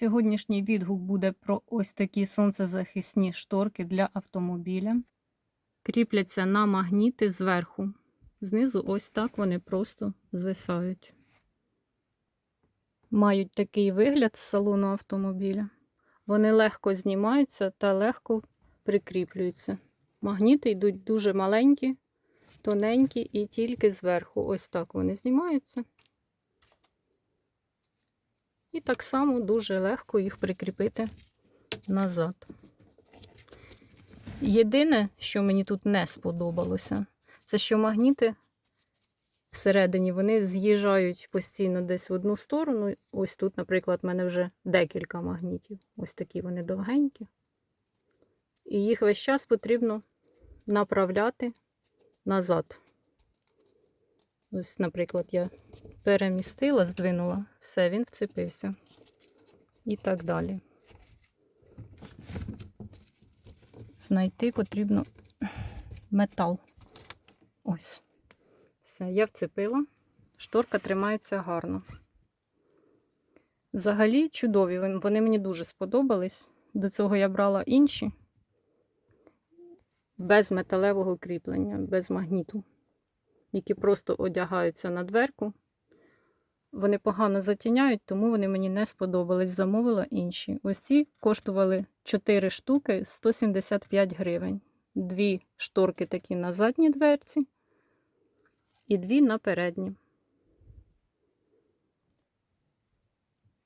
Сьогоднішній відгук буде про ось такі сонцезахисні шторки для автомобіля. Кріпляться на магніти зверху. Знизу ось так вони просто звисають. Мають такий вигляд з салону автомобіля. Вони легко знімаються та легко прикріплюються. Магніти йдуть дуже маленькі, тоненькі і тільки зверху. Ось так вони знімаються. І так само дуже легко їх прикріпити назад. Єдине, що мені тут не сподобалося, це що магніти всередині вони з'їжджають постійно десь в одну сторону. Ось тут, наприклад, в мене вже декілька магнітів. Ось такі вони довгенькі. І їх весь час потрібно направляти назад. Ось, наприклад, я перемістила, здвинула, все, він вцепився. І так далі. Знайти потрібно метал. Ось. Все, я вцепила. Шторка тримається гарно. Взагалі чудові, вони мені дуже сподобались. До цього я брала інші без металевого кріплення, без магніту, які просто одягаються на дверку. Вони погано затіняють, тому вони мені не сподобались. Замовила інші. Ось ці коштували 4 штуки 175 гривень. Дві шторки такі на задній дверці і дві на передні.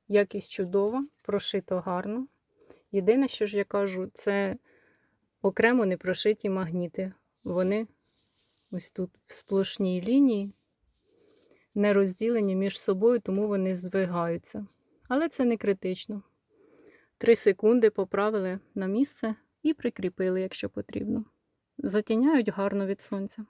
Якість чудова, прошито гарно. Єдине, що ж я кажу, це окремо не прошиті магніти. Вони ось тут в сплошній лінії не розділені між собою, тому вони здвигаються. Але це не критично. Три секунди поправили на місце і прикріпили, якщо потрібно. Затіняють гарно від сонця.